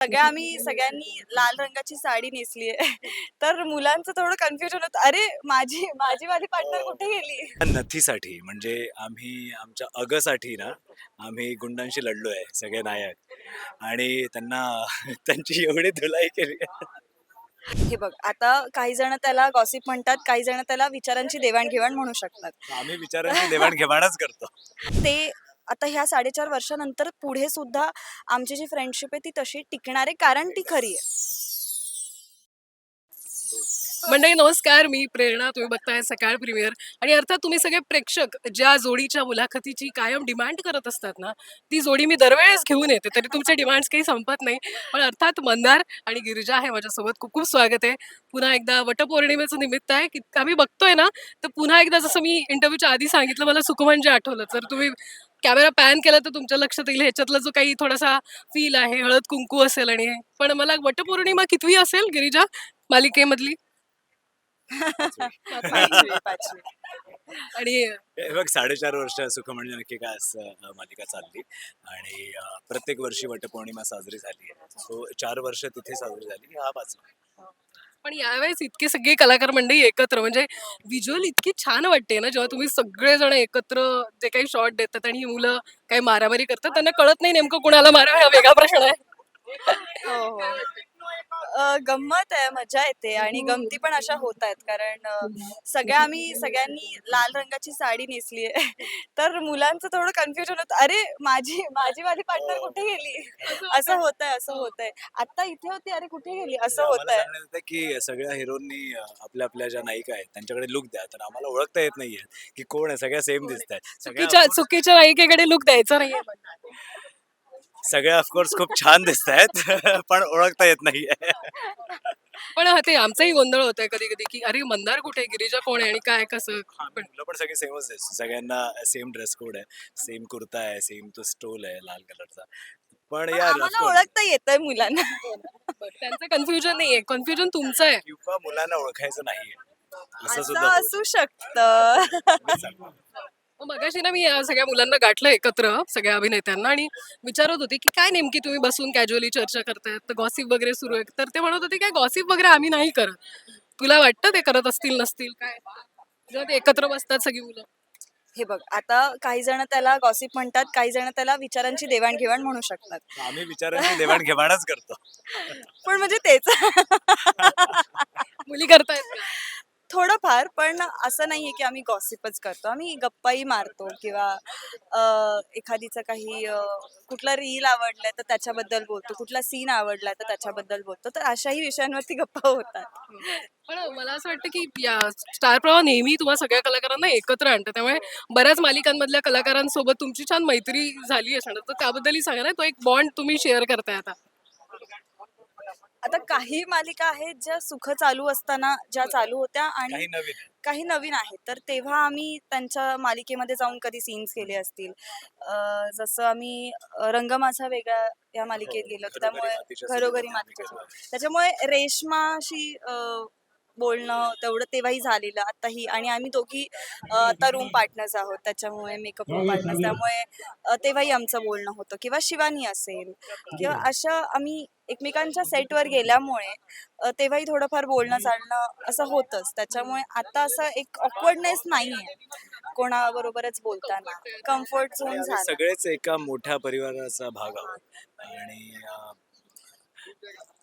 सगळ्या आम्ही सगळ्यांनी लाल रंगाची साडी नेसली आहे. तर मुलांचं थोडं कन्फ्युजन होतं. अरे माझी माझी वाली पार्टनर कुठे गेली? नथीसाठी म्हणजे आम्ही आमच्या अगसाठी ना आम्ही गुंडांशी लढलो आहे सगळे नायक. आणि त्यांना त्यांची एवढी धुलाई केली. हे बघ आता काही जण त्याला गॉसिप म्हणतात काही जण त्याला विचारांची देवाणघेवाण म्हणू शकतात. आम्ही विचारांची देवाणघेवाणच करतो. ते आता ह्या साडेचार वर्षानंतर पुढे सुद्धा आमची जी फ्रेंडशिप आहे ती तशी टिकणार आहे कारण ती खरी आहे. मंडळी नमस्कार. मी प्रेरणा. तुम्ही बघताय सकाळ प्रीमियर आणि अर्थात तुम्ही सगळे प्रेक्षक ज्या जोडीच्या मुलाखतीची कायम डिमांड करत असतात ना ती जोडी मी दरवेळेस घेऊन येते. तरी तुमचे डिमांड्स काही संपत नाही. पण अर्थात मंदार आणि गिरिजा आहे माझ्यासोबत खूप खूप स्वागत आहे. पुन्हा एकदा वटपौर्णिमेचं निमित्त आहे. की आम्ही बघतोय ना तर पुन्हा एकदा जसं मी इंटरव्ह्यूच्या आधी सांगितलं मला सुखमन जे आठवलं. तर तुम्ही कॅमेरा पॅन केला तर तुमच्या लक्षात येईल ह्याच्यातला जो काही थोडासा फील आहे हळद कुंकू असेल आणि हे. पण मला वटपौर्णिमा कितवी असेल गिरिजा? मालिकेमधली? पाचवी, पाचवी. आणि हे बघ साडेचार वर्ष सुख म्हणजे नक्की काय असं अं, मालिका चालली. आणि अं, प्रत्येक वर्षी वटपौर्णिमा साजरी झाली आहे. सो चार वर्ष तिथे साजरी झाली हा पाचवा. पण यावेळेस इतके सगळे कलाकार मंडळी एकत्र म्हणजे व्हिज्युअल इतकी छान वाटते ना जेव्हा तुम्ही सगळेजण एकत्र जे काही शॉट देतात आणि ही मुलं काही मारामारी करतात त्यांना कळत नाही नेमकं कुणाला मारा हा वेगळा प्रश्न आहे. हो हो. गंमत आहे मजा येते आणि गमती पण अशा होत आहेत कारण अ, सगळ्या आम्ही सगळ्यांनी लाल रंगाची साडी नेसली आहे. तर मुलांचं थोडं कन्फ्युजन होतं. अरे माझी माझी वाली पार्टनर कुठे गेली? असं होत आहे असं होत आहे आता इथे होती अरे कुठे गेली? असं होत आहे की सगळ्या हिरोनी आपल्या आपल्या ज्या नायिका आहेत त्यांच्याकडे लुक द्या. तर आम्हाला ओळखता येत नाहीये की कोण आहे. सगळ्या सेम दिसत आहेत चुकीच्या चुकीच्या नायिकेकडे लुक द्यायचा नाहीये. सगळ्या ऑफकोर्स खूप छान दिसत आहेत पण ओळखता येत नाहीये. पण हा ते आमचाही गोंधळ होतोय कधी कधी की अरे मंदार कुठे? गिरिजा कोण आहे? आणि काय? कसं? पण मुलं पण सगळे सेमच सगळ्यांना सेम ड्रेस कोड आहे सेम कुर्ता आहे सेम तो स्टोल आहे लाल कलरचा. पण यार आम्हाला of course, ओळखता येतंय मुलांना. त्यांचं कन्फ्युजन नाहीये. कन्फ्युजन तुमचं आहे. किंवा मुलांना ओळखायचं नाहीये. असं असं सुद्धा. असू शकतं. मग मगाशी ना मी या सगळ्या मुलांना गाठलं एकत्र सगळ्या अभिनेत्यांना आणि विचारत होते की काय नेमकी तुम्ही बसून कॅज्युअली चर्चा करतायत तर गॉसिप वगैरे सुरू आहे. तर ते म्हणत होते काय गॉसिप वगैरे आम्ही नाही करत. तुला वाटतं ते करत असतील नसतील? काय? जेव्हा ते एकत्र बसतात सगळी मुलं. हे बघ आता काही जण त्याला गॉसिप म्हणतात काही जण त्याला विचारांची देवाणघेवाण म्हणू शकतात. आम्ही विचारांची देवाणघेवाणच करतो. पण म्हणजे तेच. मुली करतायत का? थोडंफार पण असं नाहीये की आम्ही गॉसिपच करतो. आम्ही गप्पाही मारतो किंवा एखादीचं काही कुठला रील आवडलाय तर त्याच्याबद्दल बोलतो कुठला सीन आवडलाय तर त्याच्याबद्दल बोलतो. तर अशाही विषयांवरती गप्पा होतात. पण मला असं वाटतं की या स्टार प्रवाह नेहमी तुम्हा सगळ्या कलाकारांना एकत्र आणतं. त्यामुळे बऱ्याच मालिकांमधल्या कलाकारांसोबत तुमची छान मैत्री झाली आहे तर त्याबद्दलही सांगा ना. तो एक बॉन्ड तुम्ही शेअर करताय आता. आता काही मालिका आहेत ज्या सुख चालू असताना ज्या चालू होत्या आणि काही नवीन आहे. काही नवीन आहेत तर तेव्हा आम्ही त्यांच्या मालिकेमध्ये जाऊन कधी सीन्स केले असतील अं, जसं आम्ही अं, रंग माझा वेगळा या मालिकेत गेलो होतो घरोघरी त्यामुळे मातीच्या घरोघरी मातीच्या केलं. त्याच्यामुळे रेशमाशी अं, बोलणं तेवढं तेव्हाही झालेलं आताही आणि आम्ही दोघी आता रूम पार्टनर्स आहोत. त्याच्यामुळे मेकअप रूम पार्टनर्स त्यामुळे तेव्हाही आमचं बोलणं होतं. किंवा शिवानी असेल किंवा अशा आम्ही एकमेकांच्या सेटवर गेल्यामुळे तेव्हाही थोडंफार बोलणं चालणं असं होतंच. त्याच्यामुळे आता असं एक ऑकवर्डनेस नाहीये. कोणाबरोबरच बोलताना. कम्फर्ट झोन आम्ही झाला. सगळेच एका मोठ्या परिवाराचा भाग आहोत. आणि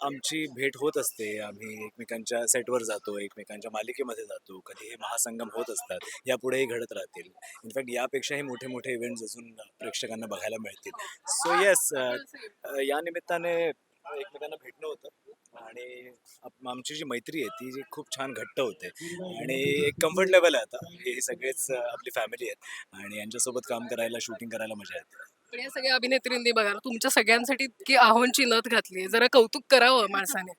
आमची भेट होत असते. आम्ही एकमेकांच्या सेटवर जातो एकमेकांच्या मालिकेमध्ये जातो. कधी हे महासंगम होत असतात यापुढेही घडत राहतील. इनफॅक्ट यापेक्षाही मोठे मोठे इव्हेंट्स अजून प्रेक्षकांना बघायला मिळतील. सो येस या निमित्ताने एकमेकांना भेटणं होतं. आणि आमची जी मैत्री आहे ती जी खूप छान घट्ट होते. आणि एक कम्फर्ट लेवल आहे आता. हे सगळेच आपली फॅमिली आहेत. आणि यांच्यासोबत काम करायला शूटिंग करायला मजा येते. पण या सगळ्या अभिनेत्रींनी बघा तुमच्या सगळ्यांसाठी इतकी आहोंची नथ घातली जरा कौतुक करावं माणसाने.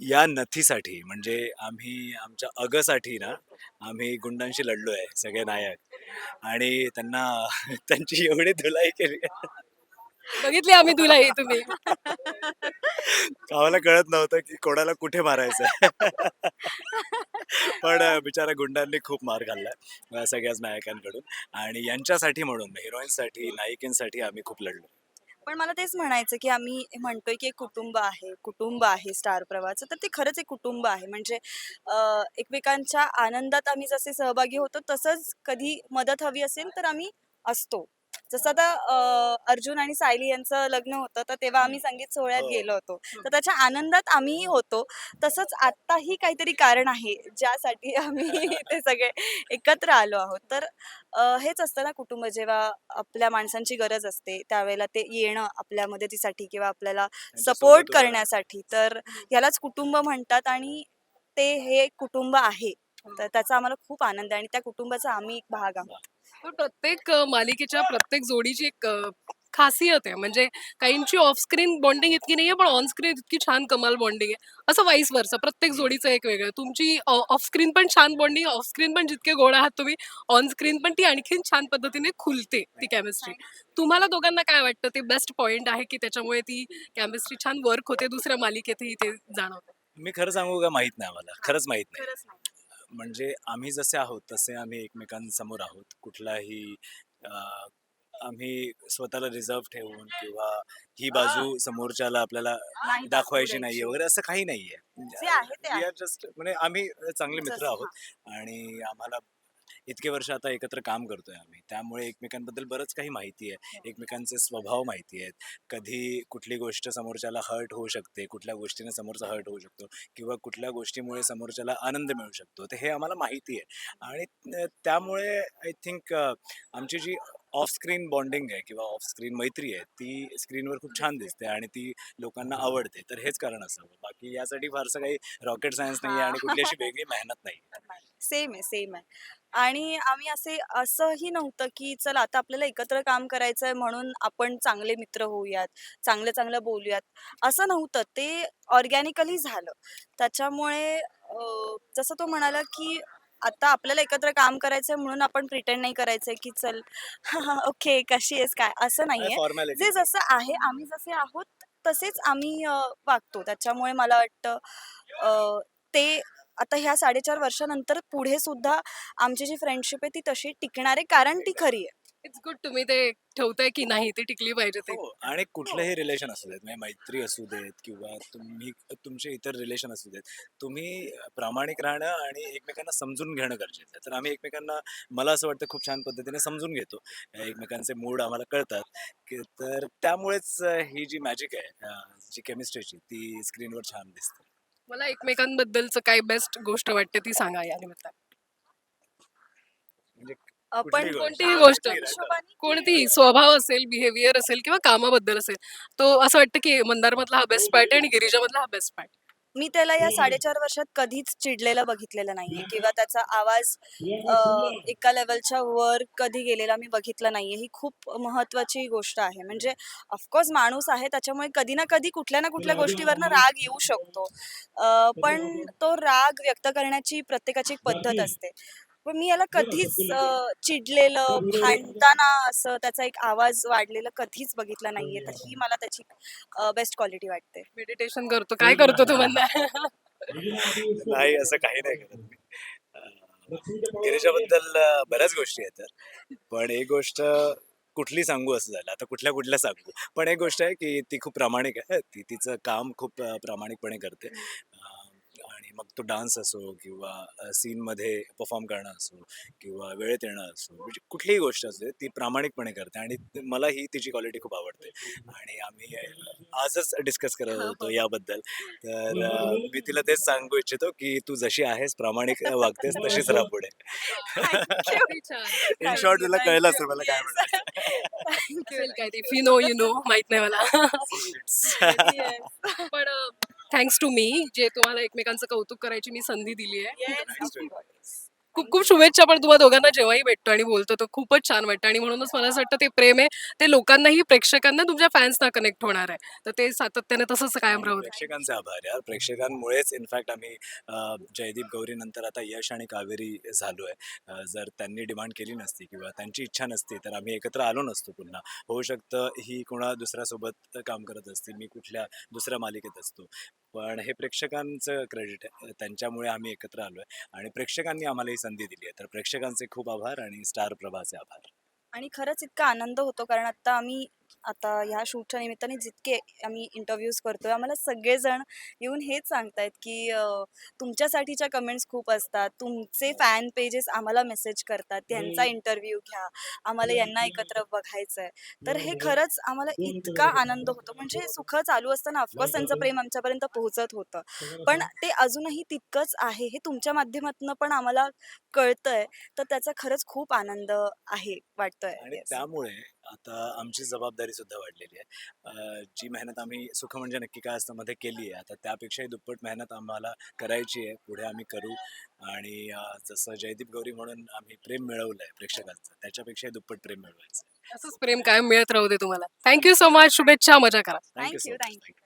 या नथीसाठी म्हणजे आम्ही आमच्या अगसाठी ना आम्ही गुंडांशी लढलो आहे सगळे नायक. आणि त्यांना त्यांची एवढी धुलाई केली. बघितली आम्ही हे तुम्ही. आम्हाला कळत नव्हतं की कोणाला कुठे मारायचं पण बिचारा गुंडांनी खूप मार अं, सगळ्याच नायकांकडून. आणि यांच्यासाठी म्हणून हिरोईनसाठी नायिकांसाठी आम्ही खूप लढलो. पण मला तेच म्हणायचं की आम्ही म्हणतोय की एक कुटुंब आहे कुटुंब आहे स्टार प्रवाहाचं तर ते खरंच एक कुटुंब आहे. म्हणजे एकमेकांच्या आनंदात आम्ही जसे सहभागी होतो तसंच कधी मदत हवी असेल तर आम्ही असतो. जसं आता अर्जुन आणि सायली यांचं लग्न होतं तर तेव्हा आम्ही संगीत सोहळ्यात हो. गेलो होतो. तर त्याच्या आनंदात आम्हीही होतो. तसंच आत्ताही काहीतरी कारण आहे ज्यासाठी आम्ही ते सगळे एकत्र आलो आहोत. तर हेच असतं ना कुटुंब जेव्हा आपल्या माणसांची गरज असते त्यावेळेला ते येणं आपल्या मदतीसाठी किंवा आपल्याला सपोर्ट. करण्यासाठी. तर यालाच कुटुंब म्हणतात आणि ते हे कुटुंब आहे. तर त्याचा आम्हाला खूप आनंद आहे आणि त्या कुटुंबाचा आम्ही एक भाग आहोत. पण प्रत्येक अ, मालिकेच्या प्रत्येक जोडीची एक अ, खासियत आहे. म्हणजे काहींची ऑफ स्क्रीन बॉन्डिंग इतकी नाहीये पण ऑन स्क्रीन इतकी छान कमाल बॉन्डिंग आहे. असं वाईस वर्ष प्रत्येक जोडीचं एक वेगळं. तुमची ऑफ स्क्रीन पण छान बॉन्डिंग ऑफ स्क्रीन पण जितके गोड आहात तुम्ही ऑन स्क्रीन पण ती आणखीन छान पद्धतीने खुलते ती केमिस्ट्री तुम्हाला दोघांना काय वाटतं? ते बेस्ट पॉइंट आहे की त्याच्यामुळे ती केमिस्ट्री छान वर्क होते दुसऱ्या मालिकेतही ते जाणवतं? मी खरं सांगू का? माहीत नाही आम्हाला. खरंच माहीत नाही. खरंच नाही. म्हणजे आम्ही जसे आहोत तसे आम्ही एकमेकांसमोर आहोत. कुठलाही आम्ही स्वतःला रिझर्व ठेवून किंवा ही बाजू समोरच्याला आपल्याला नाही दाखवायची द्यायची. वगैरे असं काही नाहीये. जे आहे just म्हणजे आम्ही चांगले मित्र आहोत आणि आम्हाला इतके वर्ष आता एकत्र काम करतोय आम्ही. त्यामुळे एकमेकांबद्दल बरंच काही माहिती आहे. एकमेकांचे स्वभाव माहिती आहेत. कधी कुठली गोष्ट समोरच्याला हर्ट होऊ शकते कुठल्या गोष्टीने समोरचा हर्ट होऊ शकतो किंवा कुठल्या गोष्टीमुळे समोरच्याला आनंद मिळू शकतो. तर हे आम्हाला माहिती आहे. आणि त्यामुळे आय थिंक आमची जी ऑफ स्क्रीन बॉन्डिंग आहे किंवा ऑफ स्क्रीन मैत्री आहे ती स्क्रीनवर खूप छान दिसते आणि ती लोकांना आवडते. तर हेच कारण असावं. बाकी यासाठी फारसं काही रॉकेट सायन्स नाही आणि कुठली अशी वेगळी मेहनत नाही. सेम आहे सेम आहे. आणि आम्ही असे असंही नव्हतं की चल आता आपल्याला एकत्र काम करायचं आहे म्हणून आपण चांगले मित्र होऊयात चांगलं चांगलं बोलूयात. असं नव्हतं. ते ऑर्गॅनिकली झालं. त्याच्यामुळे जसं तो म्हणाला की आता आपल्याला एकत्र काम करायचंय म्हणून आपण प्रिटेंड नाही करायचंय की चल ओके कशी आहेस काय? असं नाहीये. जे जसं आहे आम्ही जसे आहोत तसेच आम्ही वागतो. त्याच्यामुळे मला वाटतं ते आता ह्या साडेचार वर्षानंतर पुढे सुद्धा आमची जी फ्रेंडशिप आहे ती तशी टिकणार आहे. कारण ती खरी आहे. इट्स गुड तुम्ही ते ठेवताय की नाही ते टिकली पाहिजे ते. हो आणि कुठलंही रिलेशन असू देत म्हणजे मैत्री असू देत किंवा तुम्ही तुमचे इतर रिलेशन असू देत तुम्ही प्रामाणिक राहणं आणि एकमेकांना समजून घेणं गरजेचं आहे. तर आम्ही एकमेकांना मला असं वाटतं खूप छान पद्धतीने समजून घेतो. एकमेकांचे मूड आम्हाला कळतात. की तर त्यामुळेच ही जी मॅजिक आहे अं, जी केमिस्ट्रीची ती स्क्रीनवर छान दिसते. मला एकमेकांबद्दलचं काय बेस्ट गोष्ट वाटते ती सांगा या निमित्ताने. म्हणजे आपण कुठलीही गोष्ट. कोणतीही गोष्ट. हिशोबाने कोणतीही स्वभाव असेल बिहेवियर असेल किंवा कामाबद्दल असेल तो असं वाटतं की मंदारमधला हा बेस्ट पार्ट आहे आणि गिरिजामधला हा बेस्ट पार्ट मी त्याला या साडेचार वर्षात कधीच चिडलेलं बघितलेलं नाहीये किंवा त्याचा आवाज अ, एका लेवलच्या वर कधी गेलेला मी बघितला नाहीये. ही खूप महत्वाची गोष्ट आहे. म्हणजे ऑफकोर्स माणूस आहे त्याच्यामुळे कधी ना कधी कुठल्या ना कुठल्या गोष्टीवरनं राग येऊ शकतो. अ, पण तो राग व्यक्त करण्याची प्रत्येकाची एक पद्धत असते. पण मी याला कधीच अ, चिडलेलं भांडताना असं त्याचा एक आवाज वाढलेला कधीच बघितला नाहीये. तर ही. मला त्याची बेस्ट क्वालिटी वाटते. मेडिटेशन करतो. काय करतो तो मंदार नाही असं काही नाही करत मी. अं, गिरिजाबद्दल अं, बऱ्याच गोष्टी आहेत. तर पण एक गोष्ट कुठली सांगू असं झालं. आता कुठल्या कुठल्या सांगू? पण एक गोष्ट आहे की ती खूप प्रामाणिक आहे. ती तिचं काम खूप अं, प्रामाणिकपणे करते. अं, मग तो डान्स असो किंवा सीनमध्ये परफॉर्म करणं असो किंवा वेळेत येणं असो म्हणजे कुठलीही गोष्ट असते ती प्रामाणिकपणे करते आणि मला ही तिची क्वालिटी खूप आवडते. आणि आम्ही आजच डिस्कस करत होतो याबद्दल. तर मी तिला तेच सांगू इच्छितो की तू जशी आहेस प्रामाणिक वागतेस तशीच राहा पुढे. इन शॉर्ट तुला कळलं असेल मला काय म्हणायचं. काय ते फी नो यू नो माहीत नाही मला. पण थँक्स टू मी जे तुम्हाला एकमेकांचं कौतुक करायची मी संधी दिली आहे. खूप खूप शुभेच्छा पण तुम्हा दोघांना जेव्हाही भेटतो आणि बोलतो तर खूपच छान वाटतं. आणि म्हणूनच मला असं वाटतं ते प्रेम आहे ते लोकांनाही प्रेक्षकांना तुमच्या फॅन्सना कनेक्ट होणार आहे. तर ते सातत्याने तसंच कायम राहू दे. प्रेक्षकांचे आभार यार. प्रेक्षकांमुळेच इनफॅक्ट आम्ही अं, जयदीप गौरी नंतर आता यश आणि कावेरी झालोय. अं, जर त्यांनी डिमांड केली नसती किंवा त्यांची इच्छा नसती तर आम्ही एकत्र आलो नसतो पुन्हा. होऊ शकतं ही कोणा दुसऱ्यासोबत काम करत असते मी कुठल्या दुसऱ्या मालिकेत असतो. पण हे प्रेक्षकांचं क्रेडिट आहे. त्यांच्यामुळे आम्ही एकत्र आलो आहे आणि प्रेक्षकांनी आम्हाला ही संधी दिली आहे. तर प्रेक्षकांचे खूप आभार आणि स्टार प्रभाचे आभार. आणि खरंच इतका आनंद होतो कारण आता आम्ही आता ह्या शूटच्या निमित्ताने जितके आम्ही इंटरव्ह्यूज करतोय आम्हाला सगळेजण येऊन हेच सांगतायत की अं, तुमच्यासाठीच्या कमेंट्स खूप असतात. तुमचे फॅन पेजेस आम्हाला मेसेज करतात. त्यांचा इंटरव्ह्यू घ्या. आम्हाला यांना एकत्र बघायचं आहे तर हे खरंच आम्हाला इतका आनंद होतो. म्हणजे सुख चालू असताना ऑफकोर्स त्यांचं प्रेम आमच्यापर्यंत पोहोचत होतं. पण ते अजूनही तितकंच आहे हे तुमच्या माध्यमातून पण आम्हाला कळतंय. तर त्याचा खरंच खूप आनंद आहे वाटतोय आणि Yes. त्यामुळे आता आमची जबाबदारी सुद्धा वाढलेली आहे. जी मेहनत आम्ही सुख म्हणजे नक्की काय असतं मध्ये केली आहे. आता त्यापेक्षाही दुप्पट मेहनत आम्हाला करायची आहे. पुढे आम्ही करू. आणि जसं जयदीप गौरी म्हणून आम्ही प्रेम मिळवलं आहे प्रेक्षकांचं त्याच्यापेक्षाही दुप्पट प्रेम मिळवायचं. असंच प्रेम कायम मिळत राहू दे तुम्हाला. थँक्यू सो मच शुभेच्छा. मजा करा. Thank you Thank